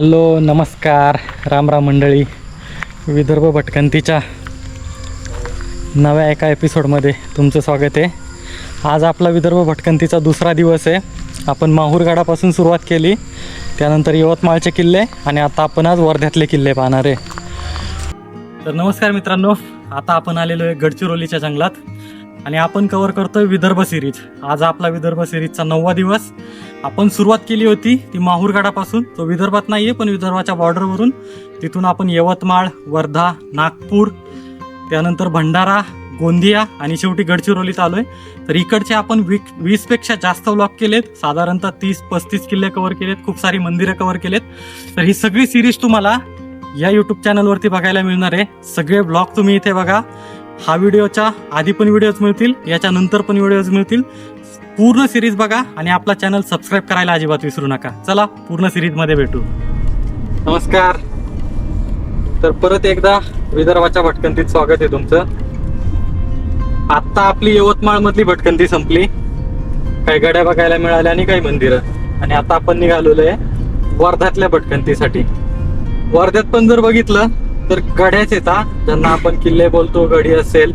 Hello नमस्कार रामराम मंडळी. विदर्भ भटकंतीच्या नव्या एका एपिसोडमध्ये तुमचं स्वागत आहे. आज आपला विदर्भ भटकंतीचा दुसरा दिवस आहे. आपण माहूरगडापासून सुरुवात केली त्यानंतर यवतमाळचे किल्ले आणि आता आपण आज वर्ध्यातले किल्ले पाहणार आहे. तर नमस्कार मित्रांनो आता आपण आलेलो आहे गडचिरोलीच्या जंगलात आणि आपण कव्हर करतोय विदर्भ सिरीज आज आपला विदर्भ सिरीजचा नववा दिवस. आपण सुरुवात केली होती ती माहूरगडापासून तो विदर्भात नाही आहे पण विदर्भाच्या बॉर्डरवरून तिथून आपण यवतमाळ वर्धा नागपूर त्यानंतर भंडारा गोंदिया आणि शेवटी गडचिरोलीत आलोय. तर इकडचे आपण वी वीसपेक्षा जास्त व्लॉग केलेत. साधारणतः तीस पस्तीस किल्ले कव्हर केलेत. खूप सारी मंदिरं कव्हर केलेत. तर ही सगळी सिरीज तुम्हाला या यूट्यूब चॅनलवरती बघायला मिळणार आहे. सगळे ब्लॉग तुम्ही इथे बघा. हा व्हिडिओच्या आधी पण व्हिडिओज मिळतील याच्यानंतर पण व्हिडिओज मिळतील. पूर्ण सिरीज बघा आणि आपला चॅनल सबस्क्राईब करायला अजिबात विसरू नका. चला पूर्ण सिरीजमध्ये भेटू. नमस्कार. तर परत एकदा विदर्भाच्या भटकंतीत स्वागत आहे तुमचं. आत्ता आपली यवतमाळ मधली भटकंती संपली. काही गड्या बघायला मिळाल्या आणि काही मंदिरं. आणि आता आपण निघालेलो आहे वर्ध्यातल्या भटकंतीसाठी. वर्ध्यात पण जर बघितलं तर गड्याच येतात ज्यांना आपण किल्ले बोलतो गडी असेल.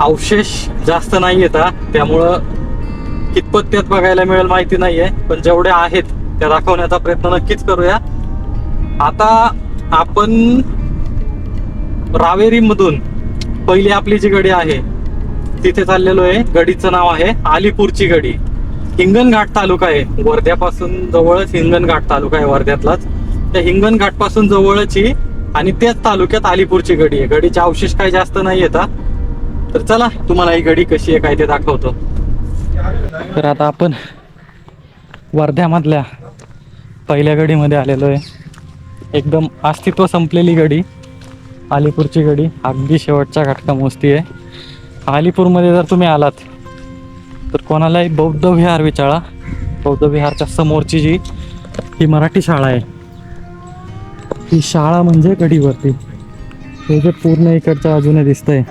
अवशेष जास्त नाही येतात त्यामुळं कितपत त्यात बघायला मिळेल माहिती नाहीये पण जेवढे आहेत त्या दाखवण्याचा प्रयत्न नक्कीच करूया. आता आपण रावेरी मधून पहिली आपली जी गडी आहे तिथे चाललेलो आहे. गडीचं नाव आहे अलीपूरची गडी. हिंगणघाट तालुका आहे. वर्ध्यापासून जवळच हिंगणघाट तालुका आहे वर्ध्यातलाच. त्या हिंगणघाटपासून जवळच ही आणि त्याच तालुक्यात अलीपूरची गडी आहे. गडीचे अवशेष काही जास्त नाही येतात तर चला तुम्हाला ही गडी कशी आहे काय ते दाखवतो. तर आता आपण वर्ध्यामधल्या पहिल्या गडीमध्ये आलेलो आहे एकदम अस्तित्व संपलेली गडी अलीपूरची गडी अगदी शेवटच्या घटका मोजती आहे अलीपूरमध्ये जर तुम्ही आलात तर कोणालाही बौद्ध विहार विचारा. बौद्ध विहारच्या समोरची जी ही मराठी शाळा आहे. ही शाळा म्हणजे गडीवरती. हे जे पूर्ण इकडच्या बाजूने दिसतंय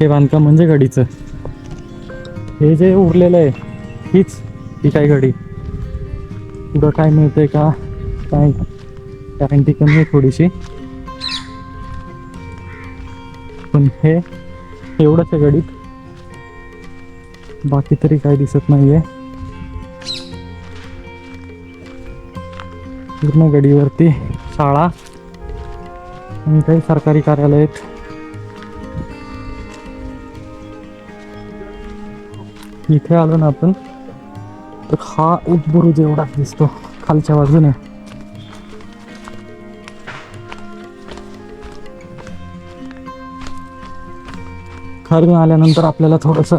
हे बांधकाम म्हणजे गडीचं. हे जे उरलेलं आहे हीच ही काय घडी. पुढं काय मिळतंय का? काय गॅरंटी कमी आहे थोडीशी. पण हे एवढंच आहे गडीत बाकी तरी काय दिसत नाहीये. पूर्ण गडीवरती शाळा आणि काही सरकारी कार्यालय आहेत इथे आलो ना आपण तर हा एक बुरुज एवढा दिसतो खालच्या बाजूने. खालून आल्यानंतर आपल्याला थोडस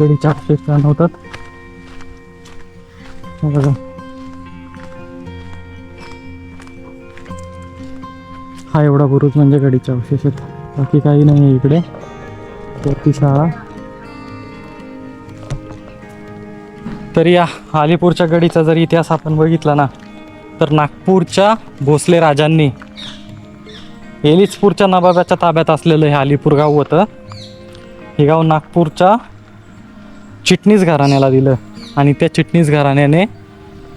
गडीच्या अपेक्षा जाणवतात. बघा. हा एवढा बुरुज म्हणजे गडीच्या अवशेष आहेत बाकी काही नाही आहे इकडे. ती शाळा. तर या अलीपूरच्या गडीचा जर इतिहास आपण बघितला ना तर नागपूरच्या भोसले राजांनी एलिचपूरच्या नवाबाच्या ताब्यात असलेलं हे अलीपूर गाव होतं. हे गाव नागपूरच्या चिटणीस घराण्याला दिलं आणि त्या चिटणीस घराण्याने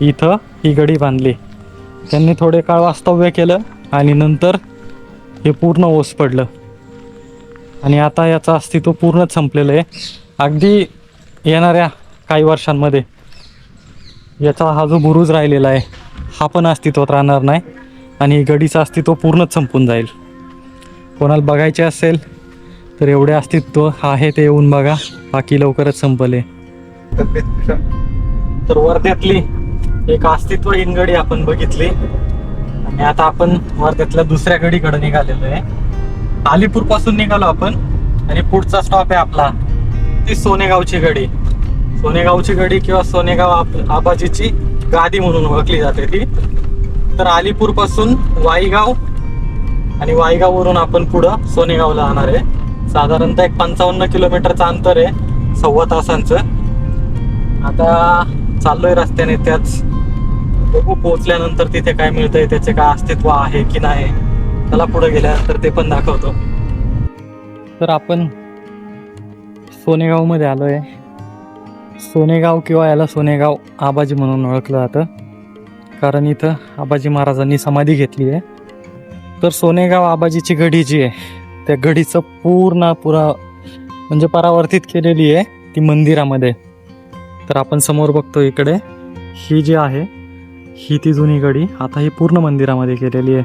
इथं ही गडी बांधली. त्यांनी थोडे काळ वास्तव्य केलं आणि नंतर हे पूर्ण ओस पडलं. आणि आता याचं अस्तित्व पूर्णच संपलेलं आहे. अगदी येणाऱ्या काही वर्षांमध्ये. याचा हा जो बुरुज राहिलेला आहे हा पण अस्तित्वात राहणार नाही आणि गडीचं अस्तित्व पूर्णच संपून जाईल. कोणाला बघायचे असेल तर एवढे अस्तित्व आहे ते येऊन बघा बाकी लवकरच संपले. तर वर्ध्यातली एक अस्तित्वहीन गडी आपण बघितली. आणि आता आपण वर्ध्यातल्या दुसऱ्या गडीकडे निघालेलो आहे. अलीपूरपासून निघालो आपण आणि पुढचा स्टॉप आहे आपला ती सोनेगावची गडी. सोनेगावची गडी किंवा सोनेगाव आबाजीची गादी म्हणून ओळखली जाते ती. तर अलीपूरपासून वाईगाव आणि वाईगाववरून आपण पुढं सोनेगावला जाणार आहे. साधारणतः एक पंचावन्न किलोमीटरचं अंतर आहे सव्वा तासांचं. आता चाललोय रस्त्याने त्याच बघू पोहोचल्यानंतर तिथे काय मिळतंय त्याचे काय अस्तित्व आहे की नाही त्याला पुढे गेल्यानंतर ते पण दाखवतो. तर आपण सोनेगावमध्ये आलो आहे सोनेगाव किंवा याला सोनेगाव आबाजी म्हणून ओळखलं जातं. कारण इथं आबाजी महाराजांनी समाधी घेतली आहे. तर सोनेगाव आबाजीची गढी जी आहे त्या गढीचं पूर्ण पुरा म्हणजे परावर्तित केलेली आहे ती मंदिरामध्ये. तर आपण समोर बघतो इकडे ही जी आहे ही ती जुनी गडी आता ही पूर्ण मंदिरामध्ये केलेली आहे.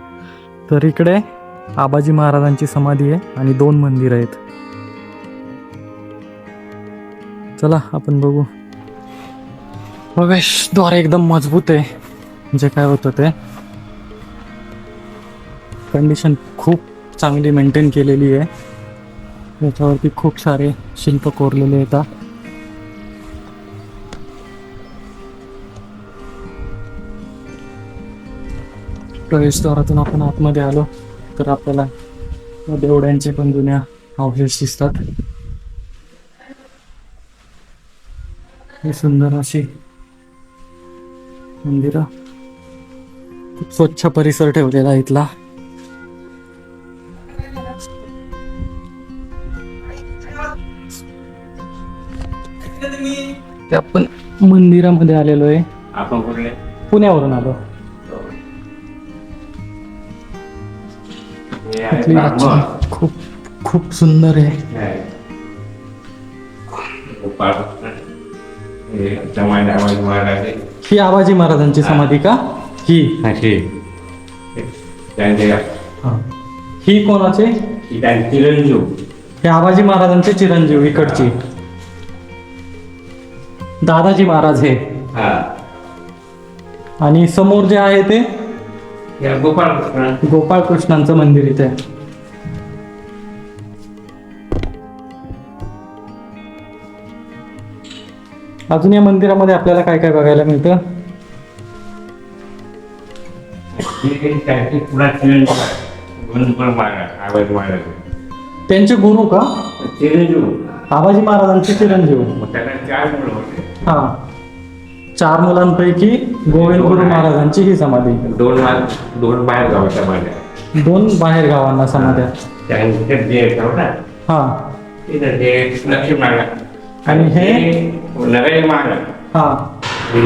तर इकडे आबाजी महाराजांची समाधी आहे आणि दोन मंदिरं आहेत. चला आपण बघू. प्रवेशद्वार एकदम मजबूत आहे. जे काय होतं ते. कंडिशन खूप चांगली मेंटेन केलेली आहे. याच्यावरती खूप सारे शिल्प कोरलेले येतात प्रवेशद्वारातून आपण आतमध्ये आलो तर आपल्याला देवड्यांचे पण जुन्या अवशेष दिसतात. ही सुंदर अशी मंदिर. खूप स्वच्छ परिसर ठेवलेला इथला. ते आपण मंदिरामध्ये आलेलो आहे. आपण कुठले? पुण्यावरून आलो. खूप खूप सुंदर आहे. हे महाराज आहे. आबाजी महाराजांची समाधी का? ही? त्यांचे हा. ही कोणाचे? ही त्यांची चिरंजीव. हे आबाजी महाराजांचे चिरंजीव इकडची. दादाजी महाराज हे. हा. आणि समोर जे आहे ते? या गोपाळ कृष्ण गोपाळ कृष्णांचं मंदिर इथे. आहे. अजून या मंदिरामध्ये आपल्याला काय काय बघायला मिळतं? हे त्यांचे गुरु का? चिरंजीव आबाजी महाराजांचे चिरंजीव. हा. चार मुलांपैकी गोविंद गुरु महाराजांची ही समाधी. दोन दोन बाहेर गावाच्या दोन बाहेर गावांना समाध्या. त्यांचे जे होता हा. लक्ष्मी आणि हे? नगर महाराज हा. हे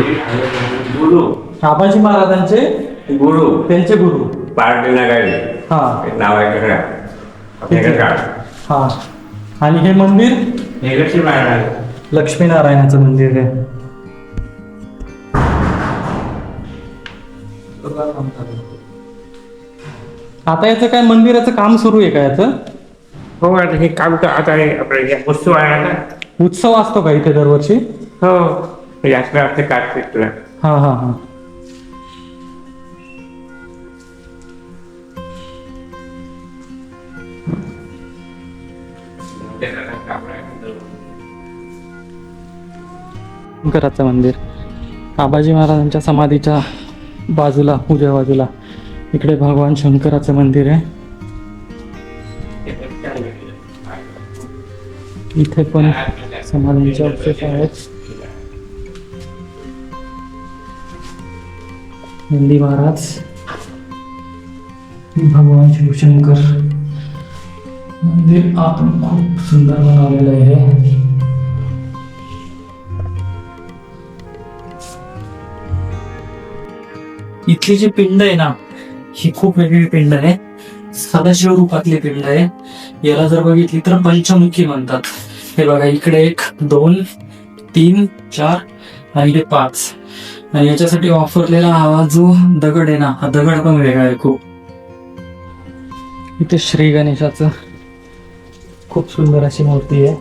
गुरु. आबाजी महाराजांचे गुरु. त्यांचे गुरु. पार्टी नगारी हा. नाव आहे का हा. आणि हे मंदिर? हे लक्ष्मी महाराज. लक्ष्मीनारायणाचं मंदिर आहे. आता याचं काय मंदिराचं काम सुरू आहे का याचं? हो आता हे काम तर आता हे आपलं या वस्तू आहे आता उत्सव असतो का इथे दरवर्षी? हो. जास्त असते कार्तिकला हा हा हा. शंकराचं मंदिर. आबाजी महाराजांच्या समाधीच्या बाजूला उजव्या बाजूला इकडे भगवान शंकराचं मंदिर आहे. इथे पण समाधींचे अवशेष आहेत. नंदी महाराज भगवान शिवशंकर मंदिर आतून खूप सुंदर बनवलेलं आहे. इथली जी पिंड आहे ना ही खूप वेगळी पिंड आहे. सदाशिव रूपातली पिंड आहे. याला जर बघितली तर पंचमुखी म्हणतात. हे बघा इकडे एक दोन तीन चार आणि इकडे पाच. आणि याच्यासाठी वापरलेला हा जो दगड आहे ना हा दगड पण वेगळा आहे खूप. इथे श्री गणेशाचं खूप सुंदर अशी मूर्ती आहे.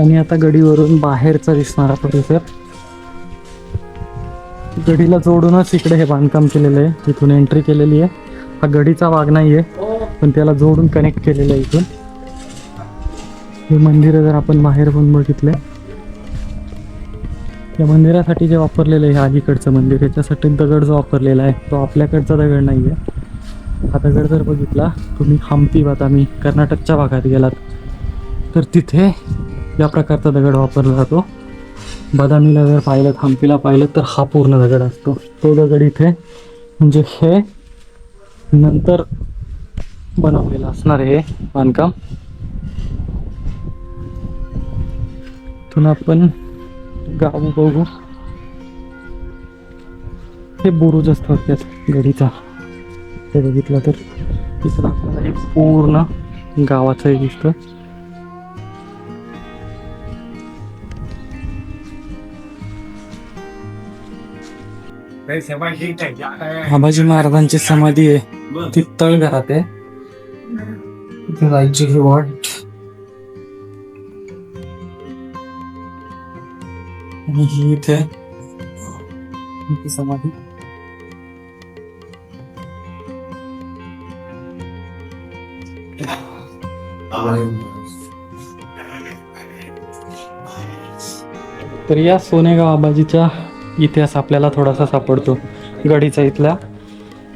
आणि आता गडीवरून बाहेरचा दिसणारा परिसर. गडीला जोडूनच इकडे हे बांधकाम केलेलं आहे. तिथून एंट्री केलेली आहे. हा गडीचा भाग नाही आहे पण त्याला जोडून कनेक्ट केलेलं आहे इथून. हे मंदिर जर आपण बाहेर पण बघितलं या मंदिरासाठी जे वापरलेलं आहे अलीकडचं मंदिर याच्यासाठी दगड जो वापरलेला आहे तो आपल्याकडचा दगड नाही आहे. हा दगड जर बघितला तुम्ही हम्पी बदामी कर्नाटकच्या भागात गेलात तर तिथे या प्रकारचा दगड वापरला जातो. बदामीला जर पाहिलं हम्पीला पाहिलं तर हा पूर्ण दगड असतो. तो दगड इथे म्हणजे हे नंतर बनवलेलं असणार आहे हे बांधकाम. इथून आपण गाव बघू. हे बुरुज असतात त्याच गडीचा. ते बघितलं तर तिथं आपल्याला एक पूर्ण गावाचं हे दिसतं. आबाजी महाराजांची समाधी आहे. ती तळघरात आहे. जायची ही वाट. आणि ही इथे समाधी. तर या सोनेगाव आबाजीचा इतिहास आपल्याला थोडासा सापडतो गडीचा इथल्या.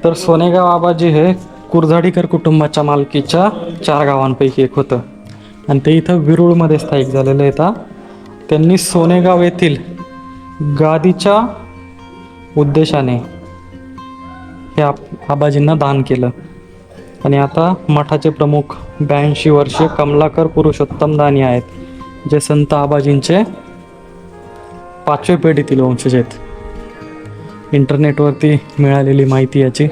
तर सोनेगाव आबाजी हे कुरझाडीकर कुटुंबाच्या मालकीच्या चार गावांपैकी एक होतं. आणि ते इथं विरुळमध्ये स्थायिक झालेलं येतात त्यांनी सोनेगाव येथील गादीच्या उद्देशाने हे आप आबाजींना दान केलं. आणि आता मठाचे प्रमुख ब्याऐंशी वर्षीय कमलाकर पुरुषोत्तम दानी आहेत जे संत आबाजींचे पाचव्या पिढीतील वंशज आहेत. इंटरनेटवरती मिळालेली माहिती याची.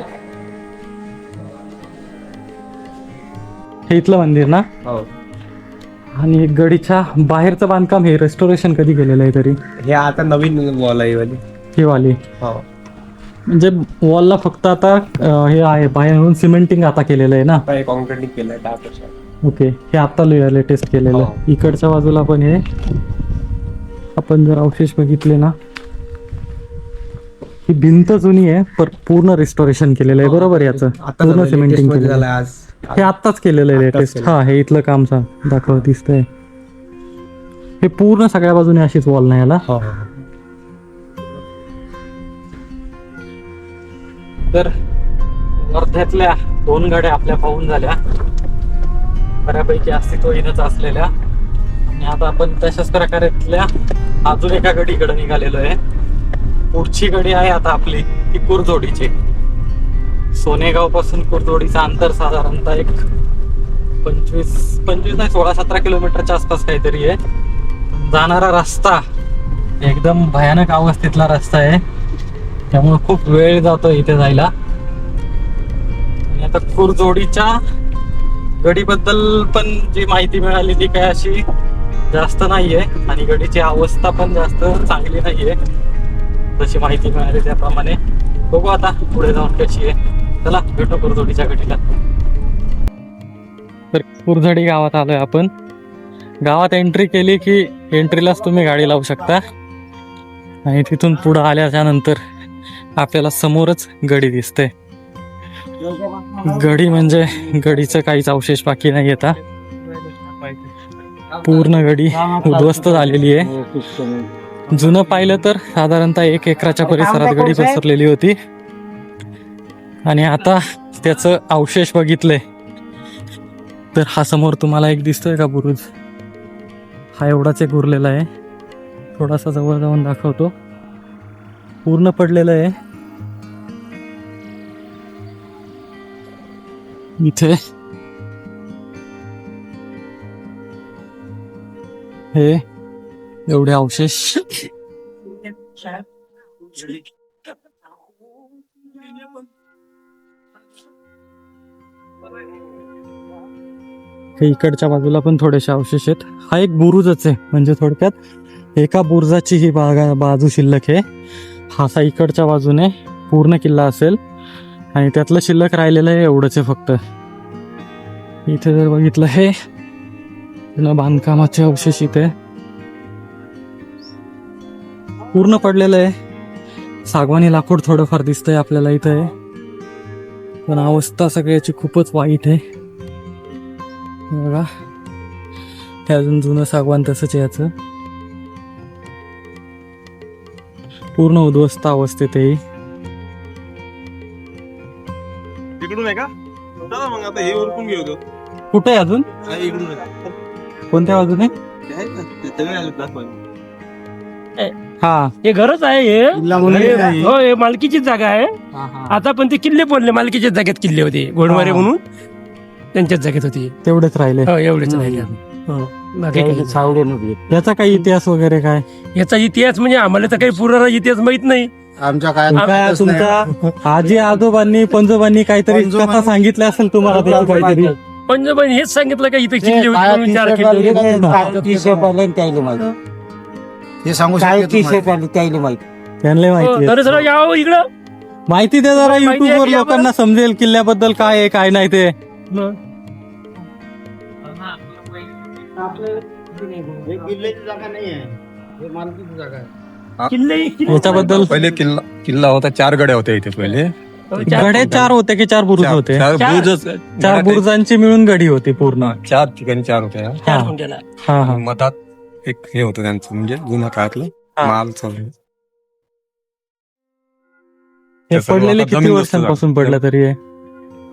हे इथलं मंदिर ना? हो. आणि गडीच्या बाहेरचं बांधकाम हे रेस्टोरेशन कधी केलेलं आहे तरी? हे आता नवीन वॉल आहे वाली. ही वाली? हो. म्हणजे वॉलला फक्त आता अं, हे आहे बाहेरून सिमेंटिंग आता केलेलं आहे ना? आता कॉन्क्रीटिंग केलंय दहा वर्षात. ओके. हे आता लेटेस्ट केलेलं हो. इकडच्या बाजूला पण हे आपण जर अवशेष बघितले ना ही भिंत जुनी आहे पण पूर्ण रिस्टोरेशन केलेलं आहे. बरोबर याचं. आता पूर्ण सिमेंटिंगमध्ये केलेलं झालं आहे. आज. हे आत्ताच केलेलं आहे आत्ताच लेटेस्ट केलं. हा हे इथलं काम सा दाखव दिसतंय. हे पूर्ण सगळ्या बाजूने अशीच वॉल नाही याला. हो तर वर्ध्यातल्या दोन गाड्या आपल्या पाहून झाल्या. बऱ्यापैकी अस्तित्व येणच असलेल्या. आणि आता आपण तशाच प्रकारेतल्या अजून एका गडीकडे निघालेलो आहे. पुढची गडी आहे आता आपली ती कुरजोडीची. सोनेगावपासून कुरजोडीचं अंतर साधारणतः एक पंचवीस पंचवीस नाही सोळा सतरा किलोमीटरच्या आसपास काहीतरी आहे. जाणारा रस्ता एकदम भयानक अवस्थेतला रस्ता आहे. त्यामुळे खूप वेळ जातो इथे जायला. आणि आता कुरजोडीच्या गडीबद्दल पण जी माहिती मिळाली ती काय अशी जास्त नाहीये. आणि गडीची अवस्था पण जास्त चांगली नाहीये. जशी माहिती मिळाली त्याप्रमाणे बघू आता पुढे जाऊन कशी आहे. चला भेटू कुरझोडीच्या गडीला तर कुरझडी गावात आलोय आपण. गावात एंट्री केली की एंट्रीलाच तुम्ही गाडी लावू शकता. आणि तिथून पुढं आल्याच्यानंतर आपल्याला समोरच गडी दिसते गडी म्हणजे गडीचं काहीच अवशेष बाकी नाही येता पूर्ण गडी उद्ध्वस्त झालेली आहे. जुनं पाहिलं तर साधारणतः एक एकराच्या परिसरात गडी पसरलेली होती. आणि आता त्याचं अवशेष बघितले तर हा समोर तुम्हाला एक दिसतोय का बुरुज? हा एवढाच एक उरलेला आहे. थोडासा जवळ जाऊन दाखवतो. पूर्ण पडलेलं आहे. इथे. हे. एवढे अवशेष. इकडच्या बाजूला पण थोडेसे अवशेष आहेत. हा एक बुरुजच आहे म्हणजे थोडक्यात एका बुरुजाची ही बागा बाजू शिल्लक आहे. हा असा इकडच्या बाजूने पूर्ण किल्ला असेल. आणि त्यातलं शिल्लक राहिलेलं आहे एवढंच आहे फक्त. इथे जर बघितलं हे बांधकामाचे अवशेष इथे. पूर्ण पडलेलं आहे. सागवानी लाकूड थोडंफार दिसतंय आपल्याला इथे. पण अवस्था सगळ्याची खूपच वाईट आहे. बघा. हे अजून जुनं सागवान तसंच आहे याचं. पूर्ण उद्ध्वस्त अवस्थेत आहे. आहे का? चला मग आता हे ओळखून घेऊ कुठे आहे अजून? इकडून आहे. कोणत्या बाजूने? ते आहेत ना, ते सगळे आले दाखवायला. हा. हे घरच आहे हे. हो हे मालकीचीच जागा आहे. आता पण ते किल्ले बोलले मालकीच्याच जागेत किल्ले होते. घोडवारे हा. म्हणून त्यांच्याच जागेत होते. तेवढेच राहिले. हो एवढेच राहिले. हो, बाकी काही नाही. याचा काही इतिहास वगैरे काय? याचा इतिहास म्हणजे आम्हाला तर काही पुराणा इतिहास माहीत नाही. आमच्या काय तुमच्या तुमच्या आजी आजोबांनी पंजोबांनी काहीतरी पंजोबांनी- कथा सांगितल्या असेल तुम्हाला त्याची काहीतरी? पंजाबाने हेच सांगितलं का इथे किल्ले होते म्हणून चार किल्ले होते. हे सांगू त्यांना हो, माहिती तर जरा यावं इकडं. माहिती द्या जरा माहिती युट्यूब वर लोकांना समजेल किल्ल्याबद्दल काय आहे काय नाही ते. किल्ल्याची जागा नाही आहे हे. मालकीची जागा आहे किल्ले. किल्ले- याच्याबद्दल पहिले किल्ला किल्ला होता चार गड्या होत्या इथे पहिले. हो, चार- गडे चार होते की चार बुरुज होते? चार चार- बुरुजच चार बुरुजांची मिळून गडी होती पूर्ण. चार ठिकाणी चार होत्या. चार हा. गुंठ्याला. हा हा. मधात एक हे होतं त्यांचं म्हणजे जुन्या काळातलं हा. माल चालू. हे सर्व पडलेले आता किती जमीन वर्षांपासून पडलं तरी हे?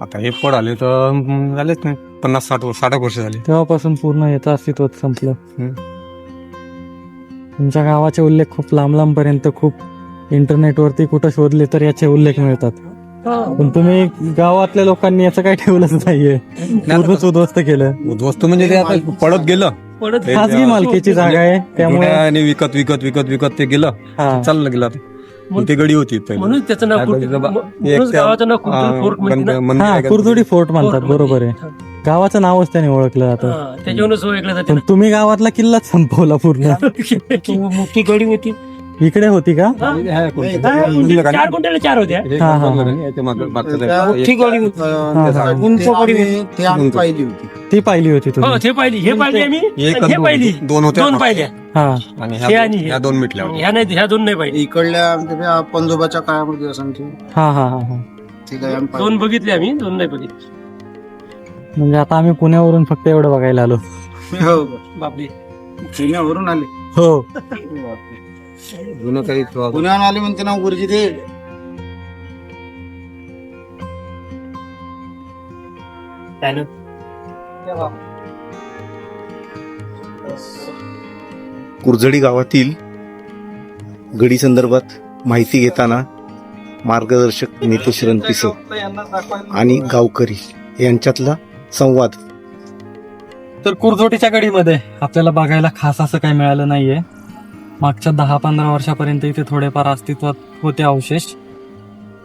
आता हे पड आले तर झालेच नाही. पन्नास साठ वर्ष साठ वर्ष झाली. तेव्हापासून पूर्ण याचं अस्तित्व संपलं. हम्म. तुमच्या गावाचे उल्लेख खूप लांब लांब पर्यंत खूप इंटरनेटवरती कुठं शोधले तर याचे उल्लेख मिळतात. पण तुम्ही गावातल्या लोकांनी याचं काही ठेवलंच नाहीये. पूर्णच उद्ध्वस्त केलं. उद्ध्वस्त म्हणजे ते आता पडत गेलं. पडत खाजगी मालकीची जागा आहे त्यामुळे जुन्याने विकत विकत विकत विकत ते गेलं हा चाललं गेलं ते गडी होती पहिले. म्हणून त्याचं नाव त्या कुर्द- गडीचं बा- म्हणूनच एक त्या- गावाचं नाव हा, फोर्ट म्हणजे ना. गण- मंदिर हा आहे का? कुरदुडी फोर्ट म्हणतात फोर्ट बरोबर आहे म्हणजे. गावाचं नावच त्याने ओळखलं जातं हा, त्याच्यावरूनच ओळखलं जाते पण तुम्ही गावातला किल्लाच संपवला पूर्ण मोठी गडी होती इकडे होती का? चार होत्या. पाहिली होती. ती पाहिली होती हो तुम्ही ते पाहिली. हे पाहिली आम्ही? एक हे दोन- पाहिली. दोन होत्या दोन. पाहिल्या. हा. आणि हे ह्या आणि दोन- हे. ह्या दोन मिटल्या होत्या. ह्या नाही ह्या दोन नाही पाहिली. इकडल्या आमच्या त्या पंजोबाच्या काळामध्ये हा हा हा हा. ते काय आम्ही दोन बघितले आम्ही दोन नाही बघितले. म्हणजे आता आम्ही पुण्यावरून फक्त एवढं बघायला आलो. पाहिली. हो. बापरे. पुण्यावरून आले. हो. जुनं काही इथं- पुण्यावरून आले म्हणते ना गुरुजी ते. कुरझडी गावातील गडी संदर्भात माहिती घेताना मार्गदर्शक नितेश रणपिसे आणि गावकरी यांच्यातला संवाद. तर कुरझोटीच्या गडीमध्ये आपल्याला बघायला खास असं काही मिळालं नाहीये. मागच्या दहा पंधरा वर्षापर्यंत इथे थोडेफार अस्तित्वात होते अवशेष.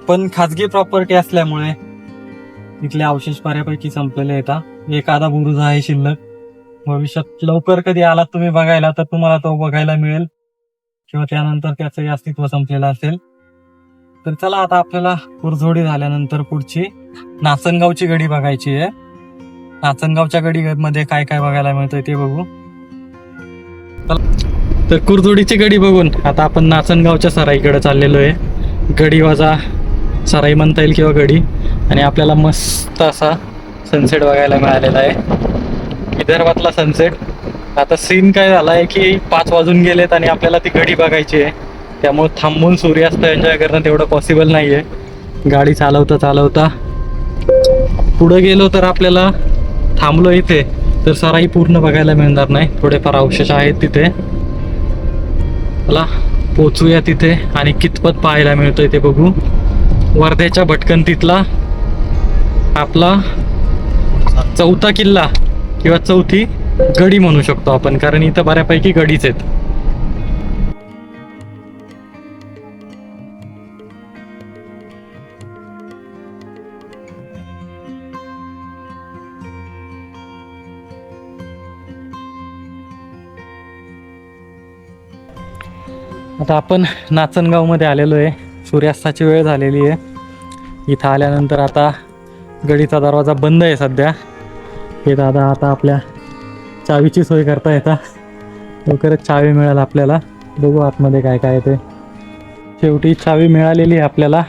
पण खाजगी प्रॉपर्टी असल्यामुळे इथले अवशेष बऱ्यापैकी संपलेले येतात एखादा बुरुज आहे शिल्लक. भविष्यात लवकर कधी आलात तुम्ही बघायला तर तुम्हाला तो बघायला मिळेल. किंवा त्यानंतर त्याचंही अस्तित्व संपलेलं असेल. तर चला आता आपल्याला कुरझोडी झाल्यानंतर पुढची नाचनगावची गडी बघायची आहे. नाचनगावच्या गडीमध्ये काय काय बघायला मिळतंय ते बघू. तर कुरजोडीची गडी बघून आता आपण नाचनगावच्या सराईकडे चाललेलो आहे. गडीवाजा सराई म्हणता येईल किंवा गडी. आणि आपल्याला मस्त असा सनसेट बघायला मिळालेला आहे. विदर्भातला सनसेट आता सीन काय झाला आहे की पाच वाजून गेलेत आणि आपल्याला ती गडी बघायची आहे. त्यामुळे थांबून सूर्यास्त एन्जॉय करणं तेवढं पॉसिबल नाही आहे गाडी चालवता चालवता पुढं गेलो तर आपल्याला थांबलो इथे. तर सराई पूर्ण बघायला मिळणार नाही. थोडेफार अवशेष आहेत तिथे. चला पोचूया तिथे आणि कितपत पाहायला मिळतोय ते बघू. वर्ध्याच्या भटकंतीतला आपला चौथा किल्ला किंवा चौथी गडी म्हणू शकतो आपण कारण इथं बऱ्यापैकी गडीच आहेत. आता आपण नाचनगावमध्ये आलेलो आहे सूर्यास्ताची वेळ झालेली आहे. इथं आल्यानंतर आता गडीचा दरवाजा बंद आहे सध्या. हे दादा आता आपल्या चावीची सोय करता येता लवकरच चावी मिळाल आपल्याला. बघू आतमध्ये काय काय ते. शेवटी चावी मिळालेली आहे आपल्याला.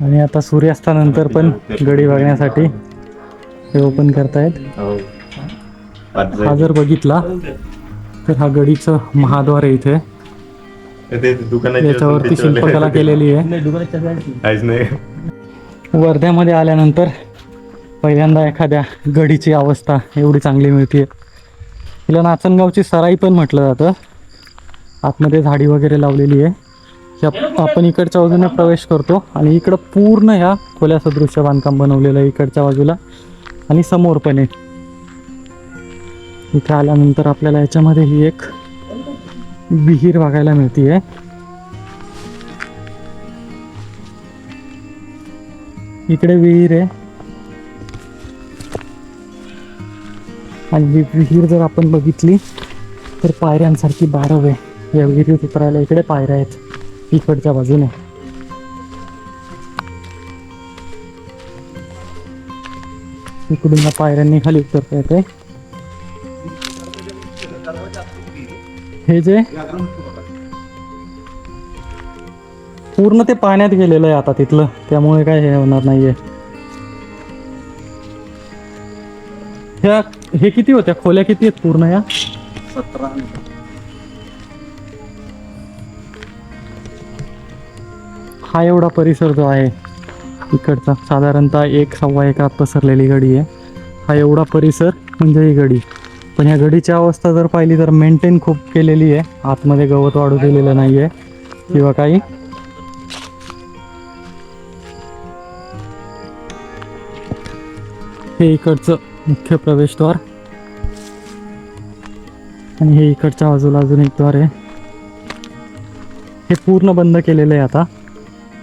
आणि आता सूर्यास्तानंतर पण गडी बघण्यासाठी हे ओपन करतायत. हा जर बघितला तर हा गडीचं महाद्वार आहे इथे. याच्यावरती शिल्पकला केलेली आहे. काहीच नाही. वर्ध्यामध्ये आल्यानंतर पहिल्यांदा एखाद्या गडीची अवस्था एवढी चांगली मिळते तिला नाचनगावची सराई पण म्हटलं जातं. आतमध्ये झाडी वगैरे लावलेली आहे. ह्या- आपण इकडच्या बाजूने प्रवेश करतो आणि इकडं पूर्ण ह्या खोल्या सदृश्य बांधकाम बनवलेलं आहे इकडच्या बाजूला. आणि समोर पण आहे. इथे आल्यानंतर आपल्याला याच्यामध्ये ही एक विहीर बघायला मिळतीये. इकडे विहीर आहे. आणि ही विहीर जर आपण बघितली तर पायऱ्यांसारखी बारव आहे. या विहिरीत उतरायला इकडे पायऱ्या आहेत. इकडच्या बाजूने. इकडून पायऱ्यांनी खाली उतरता येते हे जे? पूर्ण ते पाण्यात गेलेलं आहे आता तिथलं. त्यामुळे काय हे होणार नाहीये. ह्या हे किती होत्या? खोल्या किती आहेत पूर्ण या हा एवढा परिसर जो आहे इकडचा साधारणतः एक सव्वा एकात पसरलेली गडी आहे. हा एवढा परिसर म्हणजे ही गडी. पण ह्या घडीची अवस्था जर पाहिली तर मेंटेन खूप केलेली आहे. आतमध्ये गवत वाढू दिलेलं नाही आहे किंवा काही. हे इकडचं मुख्य प्रवेशद्वार. आणि हे इकडच्या बाजूला अजून एक द्वार आहे. हे पूर्ण बंद केलेलं आहे आता.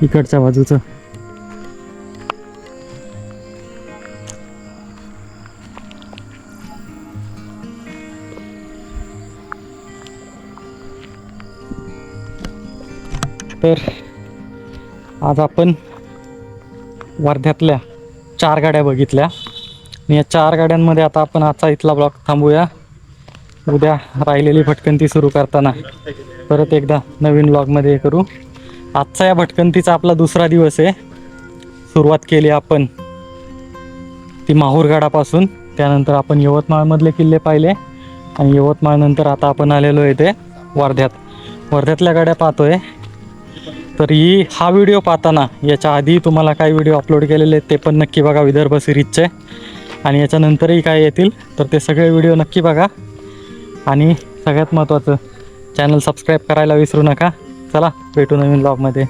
इकडच्या बाजूचं. तर आज आपण वर्ध्यातल्या चार गाड्या बघितल्या. आणि या चार गाड्यांमध्ये आता आपण आजचा इथला ब्लॉग थांबूया. उद्या राहिलेली भटकंती सुरू करताना परत एकदा नवीन ब्लॉगमध्ये करू. आजचा या भटकंतीचा आपला दुसरा दिवस आहे. सुरुवात केली आपण ती माहूरगडापासून त्यानंतर आपण यवतमाळमधले किल्ले पाहिले. आणि यवतमाळनंतर आता आपण आलेलो आहे ते वर्ध्यात. वर्ध्यातल्या गाड्या पाहतोय. तर ही हा व्हिडिओ पाहताना याच्या आधी तुम्हाला काही व्हिडिओ अपलोड केलेले आहेत ते पण नक्की बघा. विदर्भ सिरीजचे आणि याच्यानंतरही काय येतील तर ते सगळे व्हिडिओ नक्की बघा. आणि सगळ्यात महत्त्वाचं चॅनल सबस्क्राईब करायला विसरू नका. चला भेटू नवीन ब्लॉगमध्ये